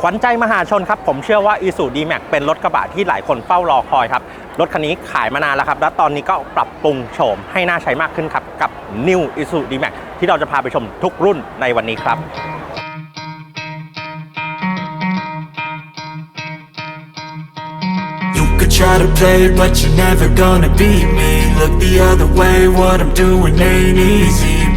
ขวัญใจมหาชนครับ ผมเชื่อว่า i s u d m a x เป็นรถกระบะที่หลายคนเฝ้ารอคอยครับ รถคันนี้ขายมานานแล้วครับ และตอนนี้ก็ปรับปรุงโฉมให้น่าใช้มากขึ้นครับ กับ New i s u d m a x ที่เราจะพาไปชมทุกรุ่นในวันนี้ครับ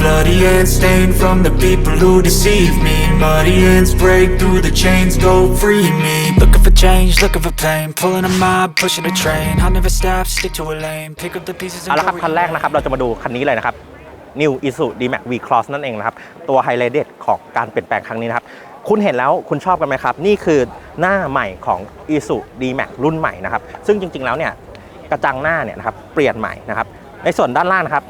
You could try to play it, but you're never gonna beat me. Look the other way, what I'm doing ain't easy. Bloody hands stained from the people who deceive me. Muddy hands break through the chains, go free me. Looking for change, looking for pain. Pulling a mob, pushing a train. I'll never stop, stick to a lane. Pick up the pieces เอา and ละครับ go คันแรกนะครับ เราจะมาดูคันนี้เลยนะครับ New Isuzu D-Max V-Cross นั่นเองนะครับ ตัวไฮไลท์เด็ดของการเปลี่ยนแปลงครั้งนี้นะครับ คุณเห็นแล้วคุณชอบกันไหมครับ นี่คือหน้าใหม่ของ Isuzu D-Max รุ่นใหม่นะครับ ซึ่งจริงๆแล้วเนี่ย กระจังหน้าเนี่ยนะครับ เปลี่ยนใหม่นะครับ ในส่วนด้านล่างนะครับ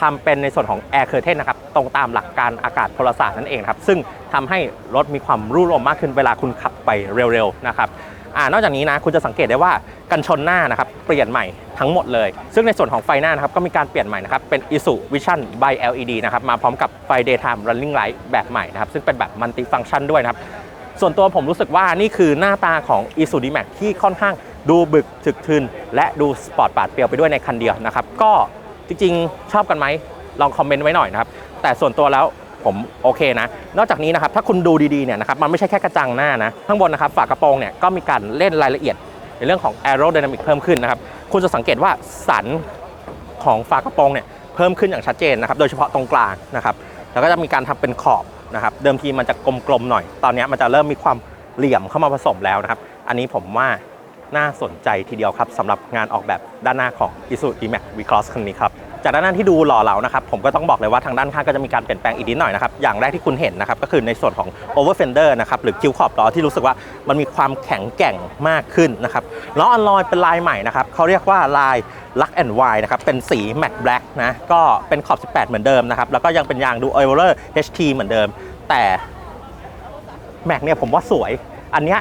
ทำเป็นในส่วนของ Air Curtain นะครับ ตรงตามหลักการอากาศพลศาสตร์นั่นเองครับ ซึ่งทำให้รถมีความรุ่ลมมากขึ้นเวลาคุณขับไปเร็วๆนะครับอ่านอกจากนี้นะคุณจะสังเกตได้ว่ากันชนหน้านะครับเปลี่ยนใหม่ทั้งหมดเลย ซึ่งในส่วนของไฟหน้านะครับก็มีการเปลี่ยนใหม่นะครับเป็น ISU Vision by LED นะครับมาพร้อมกับไฟ Daytime Running Light แบบใหม่นะครับซึ่งเป็นแบบ Multi Function ด้วยนะครับส่วนตัวผมรู้สึกว่านี่คือหน้าตาของ ISU D-Max ที่ค่อนข้างดูบึกถึกทึน และดูสปอร์ตปาดเปรียวไปด้วยในคันเดียวนะครับก็ จริงๆ ชอบกันไหมลองคอมเมนต์ไว้หน่อยนะครับ แต่ส่วนตัวแล้วผมโอเคนะ นอกจากนี้นะครับถ้าคุณดูดีๆเนี่ยนะครับมันไม่ใช่แค่กระจังหน้านะ ข้างบนนะครับฝากระโปรงเนี่ยก็มีการเล่นรายละเอียดในเรื่องของ aerodynamic เพิ่มขึ้นนะครับ คุณจะสังเกตว่าสันของฝากระโปรงเนี่ยเพิ่มขึ้นอย่างชัดเจนนะครับ โดยเฉพาะตรงกลางนะครับแล้วก็จะมีการทำเป็นขอบนะครับ เดิมทีมันจะกลมๆหน่อย ตอนนี้มันจะเริ่มมีความเหลี่ยมเข้ามาผสมแล้วนะครับ อันนี้ผมว่า น่าสนใจทีเดียวครับสำหรับงานออกแบบด้านหน้าของ Isuzu D-Max V-Cross คันนี้ครับจากด้านหน้าที่ดูหล่อเหลานะครับผมก็ต้องบอกเลยว่าทางด้านข้างก็จะมีการเปลี่ยนแปลงอีกนิดหน่อยนะครับอย่างแรกที่คุณเห็นนะครับก็คือในส่วนของ over fender นะครับหรือคิ้วขอบล้อที่รู้สึกว่ามันมีความแข็งแกร่งมากขึ้นนะครับล้ออลลอยเป็นลายใหม่นะครับเขาเรียกว่าลาย Luck and w i นะครับเป็นสี matte black นะก็เป็นขอบ 18 เหมือนเดิมนะครับแล้วก็ยังเป็นยางดู o i l e r HT เหมือนเดิม แต่แม็กเนี่ยผมว่าสวยอันเนี้ย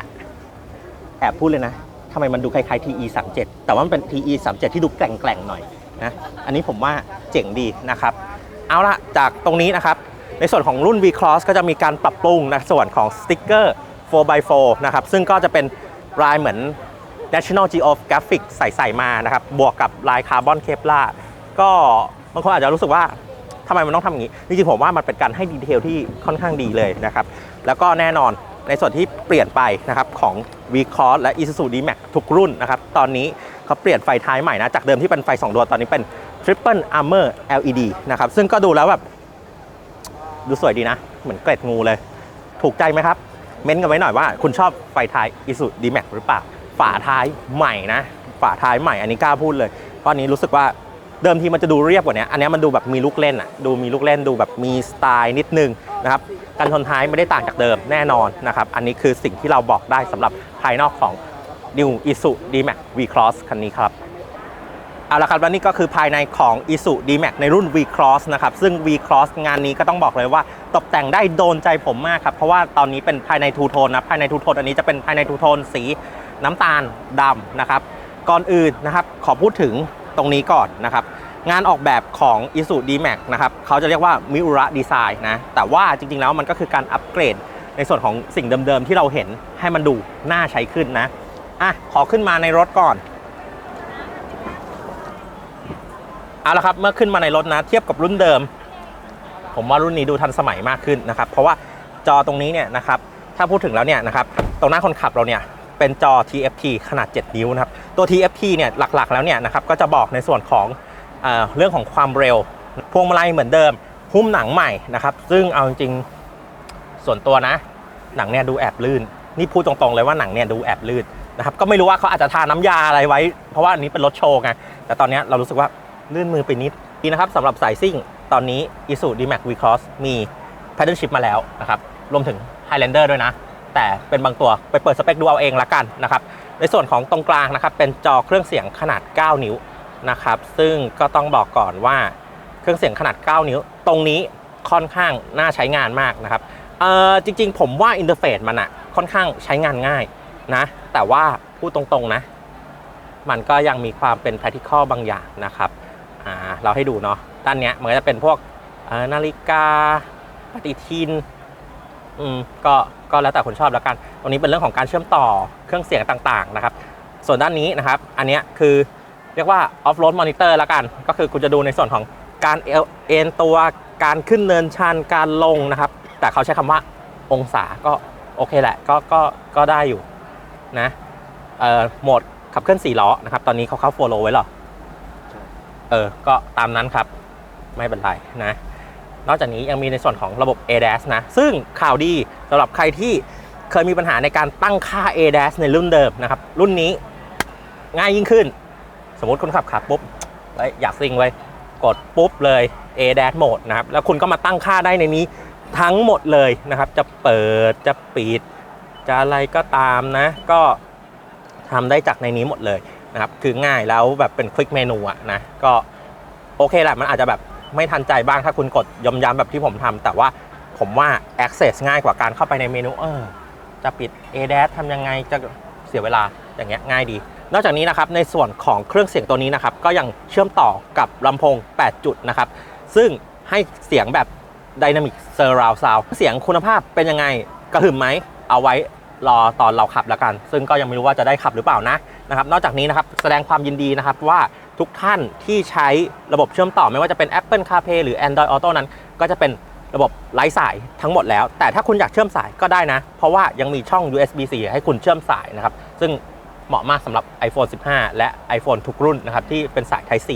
แอบพูดเลยนะ ทำไมมันดูคล้ายๆ TE 37แต่ว่ามันเป็น TE 37ที่ดูแกร่งๆหน่อยนะอันนี้ผมว่าเจ๋งดีนะครับ เอาละจากตรงนี้นะครับ ในส่วนของรุ่น V Cross ก็จะมีการปรับปรุงในส่วนของสติ๊กเกอร์ 4x4 นะครับซึ่งก็จะเป็นลายเหมือน National Geographic ใส่ๆมานะครับ บวกกับลายคาร์บอนเคปลาก็บางคนอาจจะรู้สึกว่าทำไมมันต้องทำอย่างนี้ จริงๆผมว่ามันเป็นการให้ดีเทลที่ค่อนข้างดีเลยนะครับ แล้วก็แน่นอน ในส่วนที่เปลี่ยนไปนะครับของ V c o s และ Isuzu D-Max ทุกรุ่นนะครับ ตอนนี้เขาเปลี่ยนไฟท้ายใหม่นะ จากเดิมที่เป็นไฟ 2 ดวงตอนนี้เป็น Triple Armor LED นะครับ ซึ่งก็ดูแล้วแบบ ดูสวยดีนะ เหมือนเกล็ดงูเลย ถูกใจไหมครับ เม้นต์กันไว้หน่อยว่าคุณชอบไฟท้าย Isuzu D-Max หรือเปล่า ฝาท้ายใหม่นะ ฝาท้ายใหม่อันนี้กล้าพูดเลยเพราะอันนี้รู้สึกว่าเดิมทีมันจะดูเรียบกว่านี้ อันนี้มันดูแบบมีลูกเล่นอะดูมีลูกเล่นดูแบบมีสไตล์นิดนึงนะครับ การชนท้ายไม่ได้ต่างจากเดิมแน่นอนนะครับ อันนี้คือสิ่งที่เราบอกได้สำหรับภายนอกของ New Isu D-Max V-Cross คันนี้ครับเอาละครับและนี่ก็คือภายในของ Isuzu D-Max ในรุ่น V-Cross นะครับ ซึ่ง V-Cross งานนี้ก็ต้องบอกเลยว่า ตกแต่งได้โดนใจผมมากครับ เพราะว่าตอนนี้เป็นภายในทูโทนนะภายในทูโทนอันนี้จะเป็นภายในทูโทนสีน้ำตาลดำนะครับ ก่อนอื่นนะครับ ขอพูดถึงตรงนี้ก่อนนะครับ งานออกแบบของ Isuzu D-Max นะครับเขาจะเรียกว่า Miura Design นะแต่ว่าจริง ๆ แล้วมันก็คือการอัปเกรดในส่วนของสิ่งเดิม ๆ ที่เราเห็นให้มันดูน่าใช้ขึ้นนะอะขอขึ้นมาในรถก่อนเอาละครับเมื่อขึ้นมาในรถนะ เทียบกับรุ่นเดิม ผมว่ารุ่นนี้ดูทันสมัยมากขึ้นนะครับ เพราะว่าจอตรงนี้เนี่ยนะครับถ้าพูดถึงแล้วเนี่ยนะครับตรงหน้าคนขับเราเนี่ยเป็นจอ TFT ขนาด 7 นิ้วนะครับตัว TFT เนี่ยหลักๆแล้วเนี่ยนะครับก็จะบอกในส่วนของ เเรื่องของความเร็ว พวงมาลัยเหมือนเดิม หุ้มหนังใหม่นะครับ ซึ่งเอาจริงส่วนตัวนะ หนังเนี่ยดูแอบลื่น นี่พูดตรงๆเลยว่าหนังเนี่ยดูแอบลื่นนะครับก็ไม่รู้ว่าเขาอาจจะทาน้ำยาอะไรไว้ เพราะว่าอันนี้เป็นรถโชว์ไงแต่ตอนนี้เรารู้สึกว่าลื่นมือไปนิดดีนะครับสำหรับสายซิ่ง ตอนนี้ Isuzu D-Max V-Cross มี Paddle Shift มาแล้วนะครับรวมถึง Highlander ด้วยนะ แต่เป็นบางตัวไปเปิดสเปคดูเอาเองละกันนะครับในส่วนของตรงกลางนะครับเป็นจอเครื่องเสียงขนาด 9 นิ้ว นะครับ ซึ่งก็ต้องบอกก่อนว่าเครื่องเสียงขนาด 9 นิ้ว ตรงนี้ค่อนข้างน่าใช้งานมากนะครับเออจริง ๆ ผมว่าอินเทอร์เฟซมันอะค่อนข้างใช้งานง่ายนะ แต่ว่าพูดตรงๆนะ มันก็ยังมีความเป็น practical บางอย่างนะครับอ่าเราให้ดูเนาะด้านเนี้ยมันก็จะเป็นพวกนาฬิกาปฏิทินอืมก็ก็แล้วแต่คนชอบแล้วกัน ตรงนี้เป็นเรื่องของการเชื่อมต่อเครื่องเสียงต่างๆนะครับ ส่วนด้านนี้นะครับ อันเนี้ยคือ เรียกว่า off road monitor แล้วกัน ก็คือคุณจะดูในส่วนของการเอวเอ็นตัวการขึ้นเนินชันการลงนะครับ แต่เขาใช้คำว่าองศาก็โอเคแหละก็ก็ก็ได้อยู่นะเอ่อโหมดขับเคลื่อน4ล้อนะครับ ตอนนี้เขาเข้าโฟโลไว้เหรอเออ ก็ตามนั้นครับ ไม่เป็นไรนะ นอกจากนี้ยังมีในส่วนของระบบ ADAS นะ ซึ่งข่าวดีสำหรับใครที่เคยมีปัญหาในการตั้งค่า ADAS ในรุ่นเดิมนะครับ รุ่นนี้ง่ายยิ่งขึ้นส มมติคุณขับขับปุ๊บเฮ้อยากซิงไว้กดปุ๊บเลย ADAS โหมดนะครับ แล้วคุณก็มาตั้งค่าได้ในนี้ทั้งหมดเลยนะครับ จะเปิดจะปิด จะอะไรก็ตามนะ ก็ทำได้จากในนี้หมดเลยนะครับ คือง่ายแล้วแบบเป็นคลิกเมนูอะนะ ก็โอเคแหละมันอาจจะแบบไม่ทันใจบ้างถ้าคุณกดย้ำๆแบบที่ผมทำแต่ว่าผมว่า access ง่ายกว่าการเข้าไปในเมนูเออจะปิด ADAS ทำยังไงจะเสียเวลาอย่างเงี้ยง่ายดี นอกจากนี้นะครับในส่วนของเครื่องเสียงตัวนี้นะครับก็ยังเชื่อมต่อกับลำโพง 8 จุดนะครับซึ่งให้เสียงแบบ Dynamic Surround Sound เสียงคุณภาพเป็นยังไงกระหึ่มไหมเอาไว้รอตอนเราขับแล้วกัน ซึ่งก็ยังไม่รู้ว่าจะได้ขับหรือเปล่านะนะครับ นอกจากนี้นะครับแสดงความยินดีนะครับว่าทุกท่านที่ใช้ระบบเชื่อมต่อไม่ว่าจะเป็น Apple CarPlay หรือ Android Auto นั้น ก็จะเป็นระบบไร้สายทั้งหมดแล้ว แต่ถ้าคุณอยากเชื่อมสายก็ได้นะ เพราะว่ายังมีช่อง USB-C ให้คุณเชื่อมสายนะครับ ซึ่ง เหมาะมากสำหรับ iPhone 15 และ iPhone ทุกรุ่นนะครับที่เป็นสาย Type C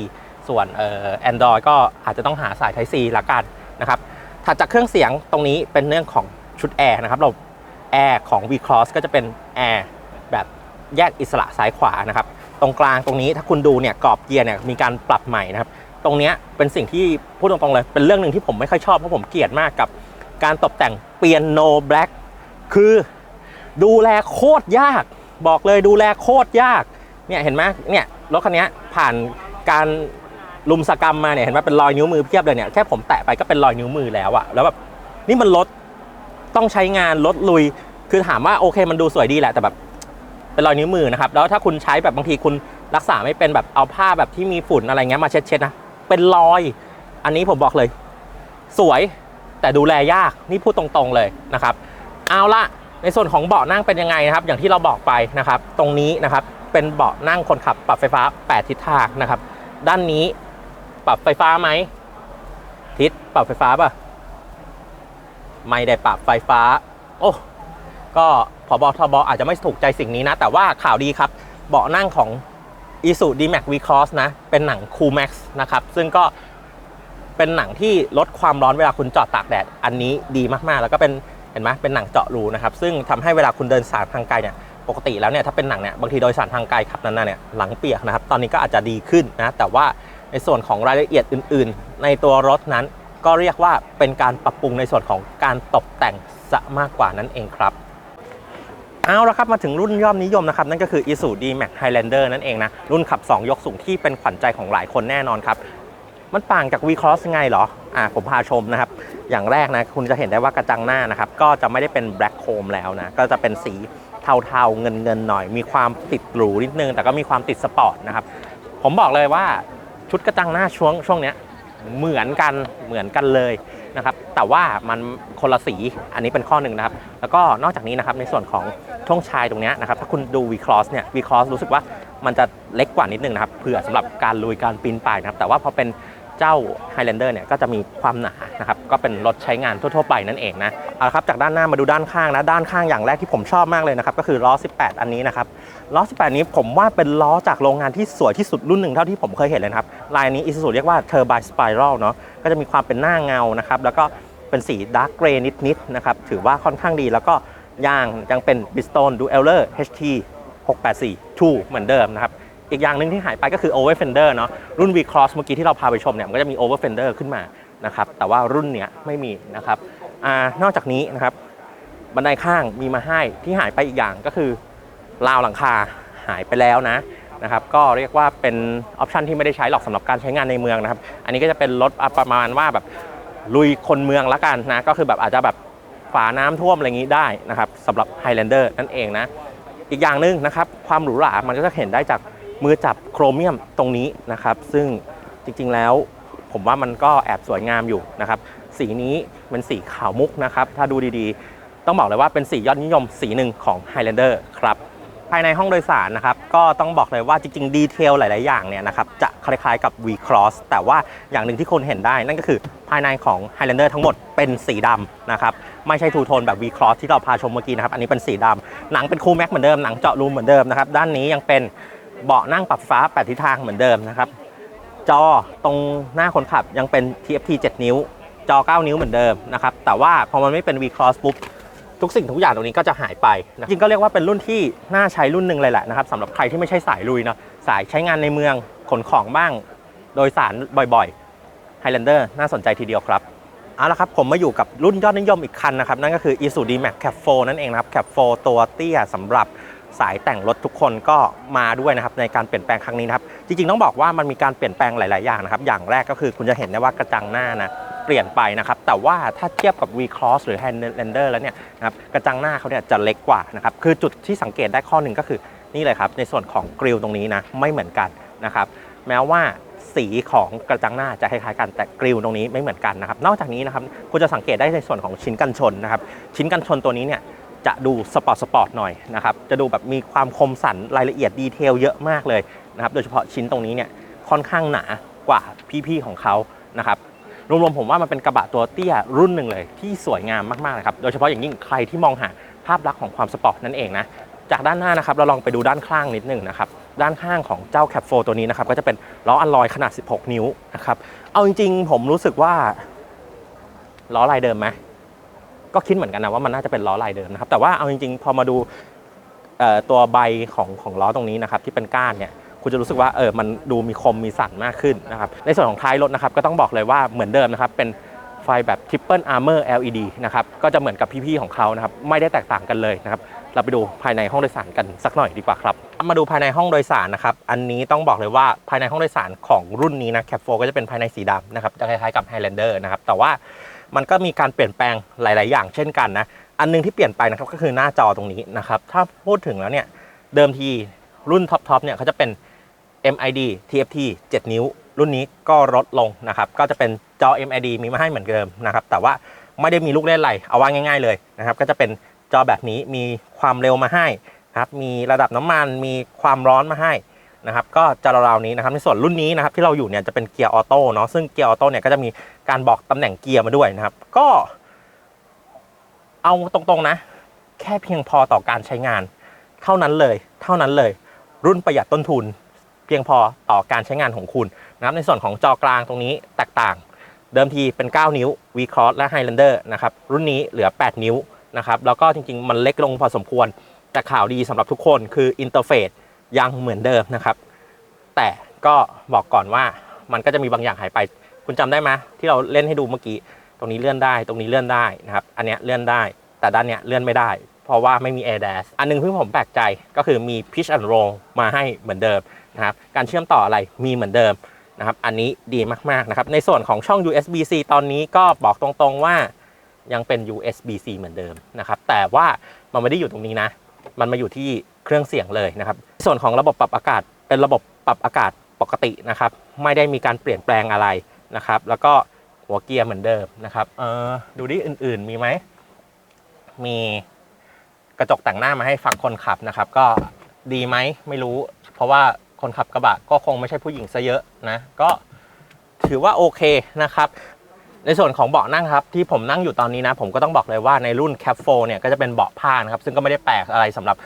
ส่วนเอ่อ Android ก็อาจจะต้องหาสาย Type C ละกันนะครับถัดจากเครื่องเสียงตรงนี้เป็นเรื่องของชุดแอร์นะครับเราแอร์ของ V Cross ก็จะเป็นแอร์แบบแยกอิสระซ้ายขวานะครับตรงกลางตรงนี้ถ้าคุณดูเนี่ยกรอบเกียร์เนี่ยมีการปรับใหม่นะครับตรงนี้เป็นสิ่งที่พูดตรงๆเลยเป็นเรื่องหนึ่งที่ผมไม่ค่อยชอบเพราะผมเกลียดมากกับการตกแต่งเปียโนแบล็กคือดูแลโคตรยาก บอกเลยดูแลโคตรยาก เนี่ยเห็นไหมเนี่ยรถคันนี้ผ่านการลุมสกรรมมาเนี่ยเห็นไหมเป็นรอยนิ้วมือเพียบเลยเนี่ยแค่ผมแตะไปก็เป็นรอยนิ้วมือแล้วอะแล้วแบบนี่มันรถต้องใช้งานรถลุย คือถามว่าโอเคมันดูสวยดีแหละแต่แบบเป็นรอยนิ้วมือนะครับ แล้วถ้าคุณใช้แบบบางทีคุณรักษาไม่เป็นแบบเอาผ้าแบบที่มีฝุ่นอะไรเงี้ยมาเช็ดๆนะเป็นรอย อันนี้ผมบอกเลย สวยแต่ดูแลยากนี่พูดตรงๆเลยนะครับ เอาละ ในส่วนของเบาะนั่งเป็นยังไงนะครับ อย่างที่เราบอกไปนะครับ ตรงนี้นะครับเป็นเบาะนั่งคนขับปรับไฟฟ้า 8 ทิศทางนะครับ ด้านนี้ปรับไฟฟ้าไหมทิศปรับไฟฟ้าป่ะไม่ได้ปรับไฟฟ้า โอ้ก็พอบอทบอาจจะไม่ถูกใจสิ่งนี้นะ แต่ว่าข่าวดีครับ เบาะนั่งของ i s u d m a x V Cross นะ เป็นหนัง Cool Max นะครับ ซึ่งก็เป็นหนังที่ลดความร้อนเวลาคุณจอดตากแดด อันนี้ดีมาก ๆ แล้วก็เป็น เห็นไหมเป็นหนังเจาะรูนะครับ ซึ่งทำให้เวลาคุณเดินสายทางไกลเนี่ยปกติแล้วเนี่ยถ้าเป็นหนังเนี่ยบางทีโดยสารทางไกลขับนานๆเนี่ยหลังเปียกนะครับ ตอนนี้ก็อาจจะดีขึ้นนะแต่ว่าในส่วนของรายละเอียดอื่น ๆ ในตัวรถนั้น ก็เรียกว่าเป็นการปรับปรุงในส่วนของการตกแต่งซะมากกว่านั่นเองครับเอาละครับมาถึงรุ่นยอดนิยมนะครับ นั่นก็คือ i s u d Max Highlander นั่นเองนะ รุ่นขับ 2 ยกสูงที่เป็นขวัญใจของหลายคนแน่นอนครับ มันต่างจาก V Cross ไงเหรอ อ่าผมพาชมนะครับ อย่างแรกนะ คุณจะเห็นได้ว่ากระจังหน้านะครับ ก็จะไม่ได้เป็น Black Chrome แล้วนะ ก็จะเป็นสีเทาๆ เงินๆ หน่อย มีความติดหรูนิดนึง แต่ก็มีความติดสปอร์ตนะครับ ผมบอกเลยว่าชุดกระจังหน้าช่วงช่วงเนี้ยเหมือนกันเหมือนกันเลยนะครับ แต่ว่ามันคนละสีอันนี้เป็นข้อหนึ่งนะครับ แล้วก็นอกจากนี้นะครับในส่วนของช่วงชายตรงนี้นะครับ ถ้าคุณดู V Cross เนี่ย V Cross รู้สึกว่ามันจะเล็กกว่านิดนึงนะครับเผื่อสำหรับการลุยการปีนป่ายนะครับ แต่ว่าพอเป็น เจ้า Highlander เนี่ยก็จะมีความหนานะครับก็เป็นรถใช้งานทั่วๆไปนั่นเองนะเอาละครับจากด้านหน้ามาดูด้านข้างนะด้านข้างอย่างแรกที่ผมชอบมากเลยนะครับก็คือล้อ 18 อันนี้นะครับล้อ 18 นี้ผมว่าเป็นล้อจากโรงงานที่สวยที่สุดรุ่นหนึ่งเท่าที่ผมเคยเห็นเลยครับลายนี้ Isuzu เรียกว่า Turbine Spiral เนาะก็จะมีความเป็นหน้าเงานะครับแล้วก็เป็นสีดาร์กเกรย์นิดๆนะครับถือว่าค่อนข้างดีแล้วก็ยางยังเป็น Bridgestone Dueler HT 684 True เหมือนเดิมนะครับ อีกอย่างหนึ่งที่หายไปก็คือ Over Fender เนาะรุ่น V Cross เมื่อกี้ที่เราพาไปชมเนี่ยมันก็จะมี Over Fender ขึ้นมานะครับแต่ว่ารุ่นเนี้ยไม่มีนะครับอนอกจากนี้นะครับบันไดข้างมีมาให้ที่หายไปอีกอย่างก็คือราวหลังคาหายไปแล้วนะนะครับก็เรียกว่าเป็นออปชันที่ไม่ได้ใช้หรอกสำหรับการใช้งานในเมืองนะครับ อันนี้ก็จะเป็นรถประมาณว่าแบบลุยคนเมืองละกันนะก็คือแบบอาจจะแบบฝาน้ำท่วมอะไรอย่างนี้ได้นะครับสำหรับ Highlander นั่นเองนะ อีกอย่างหนึ่งนะครับความหรูหรา มันก็จะเห็นได้จาก มือจับโครเมียมตรงนี้นะครับ ซึ่งจริงๆแล้วผมว่ามันก็แอบสวยงามอยู่นะครับ สีนี้เป็นสีขาวมุกนะครับ ถ้าดูดีๆ ต้องบอกเลยว่าเป็นสียอดนิยมสีหนึ่งของ Highlander ครับภายในห้องโดยสารนะครับก็ต้องบอกเลยว่าจริง ๆ ดีเทลหลาย ๆ อย่างเนี่ยนะครับจะคล้าย ๆ กับ V Cross แต่ว่าอย่างหนึ่งที่คนเห็นได้ นั่นก็คือภายในของ Highlander ทั้งหมดเป็นสีดำนะครับไม่ใช่ทูโทนแบบ V Cross ที่เราพาชมเมื่อกี้นะครับอันนี้เป็นสีดำหนังเป็นคูแม็กเหมือนเดิมหนังเจาะรูมเหมือนเดิมนะครับด้านนี้ยังเป็น เบาะนั่งปรับฟ้าแปดทิศทางเหมือนเดิมนะครับ จอตรงหน้าคนขับยังเป็น TFT 7 นิ้ว จอ 9 นิ้วเหมือนเดิมนะครับ แต่ว่าพอมันไม่เป็น V Cross ปุ๊บทุกสิ่งทุกอย่างตรงนี้ก็จะหายไปนะจริงก็เรียกว่าเป็นรุ่นที่น่าใช้รุ่นหนึ่งเลยแหละนะครับสำหรับใครที่ไม่ใช่สายลุยเนาะสายใช้งานในเมืองขนของบ้าง โดยสารบ่อยๆ Highlander น่าสนใจทีเดียวครับเอาละครับ ผมมาอยู่กับรุ่นยอดนิยมอีกคันนะครับ นั่นก็คือ Isuzu D-Max Cab 4นั่นเองนะครับ Cab 4ตัวเตี้ยสำหรับ สายแต่งรถทุกคนก็มาด้วยนะครับในการเปลี่ยนแปลงครั้งนี้นะครับจริงๆต้องบอกว่ามันมีการเปลี่ยนแปลงหลาย ๆ อย่างนะครับ อย่างแรกก็คือคุณจะเห็นได้ว่ากระจังหน้านะเปลี่ยนไปนะครับแต่ว่าถ้าเทียบกับ V Cross หรือ Highlander แล้วเนี่ยนะครับกระจังหน้าเขาเนี่ยจะเล็กกว่านะครับคือจุดที่สังเกตได้ข้อหนึ่งก็คือนี่เลยครับในส่วนของกริลตรงนี้นะไม่เหมือนกันนะครับแม้ว่าสีของกระจังหน้าจะคล้ายๆกันแต่กริลตรงนี้ไม่เหมือนกันนะครับนอกจากนี้นะครับคุณจะสังเกตได้ในส่วนของชิ้นกันชนนะครับชิ้นกันชนตัวนี้เนี่ย จะดูสปอร์ตสปอร์ตหน่อยนะครับ จะดูแบบมีความคมสันรายละเอียดดีเทลเยอะมากเลยนะครับ โดยเฉพาะชิ้นตรงนี้เนี่ยค่อนข้างหนากว่าพี่ๆของเขานะครับรวมๆผมว่ามันเป็นกระบะตัวเตี้ยรุ่นหนึ่งเลย ที่สวยงามมากๆนะครับ โดยเฉพาะอย่างยิ่งใครที่มองหาภาพลักษณ์ของความสปอร์ตนั่นเองนะ จากด้านหน้านะครับเราลองไปดูด้านข้างนิดนึงนะครับ ด้านข้างของเจ้าแคปโฟตัวนี้นะครับ ก็จะเป็นล้ออัลลอยขนาด 16 นิ้วนะครับ เอาจริงๆ ผมรู้สึกว่าล้อลายเดิมไหม ก็คิดเหมือนกันนะว่ามันน่าจะเป็นล้อลายเดิมนะครับแต่ว่าเอาจริงๆ พอมาดูตัวใบของของล้อตรงนี้นะครับที่เป็นก้านเนี่ยคุณจะรู้สึกว่าเออมันดูมีคมมีสันมากขึ้นนะครับในส่วนของท้ายรถนะครับก็ต้องบอกเลยว่าเหมือนเดิมนะครับเป็นไฟแบบ Triple Armor LED นะครับก็จะเหมือนกับพี่ๆของเขานะครับไม่ได้แตกต่างกันเลยนะครับเราไปดูภายในห้องโดยสารกันสักหน่อยดีกว่าครับ มาดูภายในห้องโดยสารนะครับอันนี้ต้องบอกเลยว่าภายในห้องโดยสารของรุ่นนี้นะ Cap 4ก็จะเป็นภายในสีดำนะครับจะคล้ายๆกับ Highlander นะครับแต่ว่า มันก็มีการเปลี่ยนแปลงหลาย ๆ อย่างเช่นกันนะ อันหนึงที่เปลี่ยนไปนะครับก็คือหน้าจอตรงนี้นะครับ ถ้าพูดถึงแล้วเนี่ย เดิมทีรุ่นท็อปๆเนี่ยเขาจะเป็น MID TFT 7 นิ้ว รุ่นนี้ก็ลดลงนะครับ ก็จะเป็นจอ MID มีมาให้เหมือนเดิมนะครับ แต่ว่าไม่ได้มีลูกเล่นอะไรเอาว่าง่าย ๆ เลยนะครับ ก็จะเป็นจอแบบนี้มีความเร็วมาให้ครับ มีระดับน้ำมัน มีความร้อนมาให้ นะครับก็จะราวๆนี้นะครับในส่วนรุ่นนี้นะครับที่เราอยู่เนี่ยจะเป็นเกียร์ออโต้เนาะซึ่งเกียร์ออโต้เนี่ยก็จะมีการบอกตำแหน่งเกียร์มาด้วยนะครับ ก็ เอาตรงๆนะ แค่เพียงพอต่อการใช้งาน เท่านั้นเลย เท่านั้นเลย รุ่นประหยัดต้นทุน เพียงพอต่อการใช้งานของคุณนะครับในส่วนของจอกลางตรงนี้แตกต่าง เดิมทีเป็น 9 นิ้ว V Cross และ Highlander นะครับรุ่นนี้เหลือ 8 นิ้วนะครับแล้วก็จริงๆ มันเล็กลงพอสมควรแต่ข่าวดีสำหรับทุกคนคืออินเทอร์เฟซ ยังเหมือนเดิมนะครับ แต่ก็บอกก่อนว่ามันก็จะมีบางอย่างหายไป คุณจำได้ไหมที่เราเล่นให้ดูเมื่อกี้ ตรงนี้เลื่อนได้ ตรงนี้เลื่อนได้นะครับ อันเนี้ยเลื่อนได้ แต่ด้านเนี้ยเลื่อนไม่ได้ เพราะว่าไม่มี Air Dash อันหนึงที่ผมแปลกใจก็คือมี Pitch and Roll มาให้เหมือนเดิมนะครับ การเชื่อมต่ออะไรมีเหมือนเดิมนะครับ อันนี้ดีมากๆนะครับ ในส่วนของช่อง USB-C ตอนนี้ก็บอกตรงๆว่ายังเป็น USB-C เหมือนเดิมนะครับ แต่ว่ามันไม่ได้อยู่ตรงนี้นะ มันมาอยู่ที่เครื่องเสียงเลยนะครับ ส่วนของระบบปรับอากาศเป็นระบบปรับอากาศปกตินะครับ ไม่ได้มีการเปลี่ยนแปลงอะไรนะครับ แล้วก็หัวเกียร์เหมือนเดิมนะครับเออดูดิอื่น ๆ มีไหมมีกระจกแต่งหน้ามาให้ฝั่งคนขับนะครับ ก็ดีไหมไม่รู้ เพราะว่าคนขับกระบะก็คงไม่ใช่ผู้หญิงซะเยอะนะก็ถือว่าโอเคนะครับ ในส่วนของเบาะนั่งครับที่ผมนั่งอยู่ตอนนี้นะ ผมก็ต้องบอกเลยว่าในรุ่น Cap 4เนี่ยก็จะเป็นเบาะผ้านะครับซึ่งก็ไม่ได้แปลกอะไรสำหรับ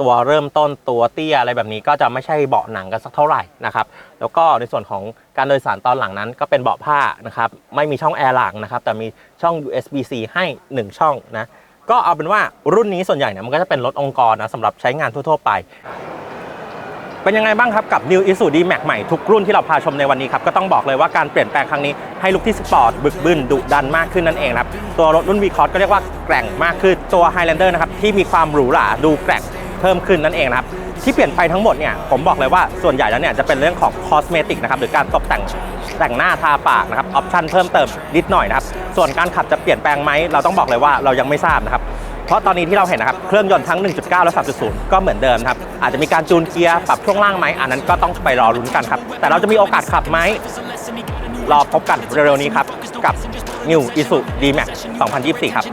ตัวเริ่มต้นตัวเตี้ยอะไรแบบนี้ก็จะไม่ใช่เบาะหนังกันสักเท่าไหร่นะครับแล้วก็ในส่วนของการโดยสารตอนหลังนั้นก็เป็นเบาะผ้านะครับไม่มีช่องแอร์หลังนะครับแต่มีช่อง USB-C ให้ 1 ช่องนะก็เอาเป็นว่ารุ่นนี้ส่วนใหญ่เนี่ยมันก็จะเป็นรถองค์กรนะสำหรับใช้งานทั่ว ๆ ไป เป็นยังไงบ้างครับกับ New Isuzu D-Max ใหม่ทุกรุ่นที่เราพาชมในวันนี้ครับก็ต้องบอกเลยว่าการเปลี่ยนแปลงครั้งนี้ให้ลุคที่สปอร์ตบึกบึนดุดันมากขึ้นนั่นเองครับตัวรถรุ่น V Cross ก็เรียกว่าแกร่งมากขึ้นตัว Highlander นะครับที่มีความหรูหราดูแกร่งเพิ่มขึ้นนั่นเองนะครับที่เปลี่ยนไปทั้งหมดเนี่ยผมบอกเลยว่าส่วนใหญ่แล้วเนี่ยจะเป็นเรื่องของคอสเมติกนะครับหรือการตกแต่งแต่งหน้าทาปากนะครับออปชั่นเพิ่มเติมนิดหน่อยนะครับส่วนการขับจะเปลี่ยนแปลงไหมเราต้องบอกเลยว่าเรายังไม่ทราบนะครับ เพราะตอนนี้ที่เราเห็นนะครับ เครื่องยนต์ทั้ง 1.9 และ 3.0 ก็เหมือนเดิมครับ อาจจะมีการจูนเกียร์ปรับช่วงล่างไหมอันนั้นก็ต้องไปรอลุ้นกันครับ แต่เราจะมีโอกาสขับไหมรอพบกันเร็วๆนี้ครับ กับ New Isuzu D-Max 2024 ครับ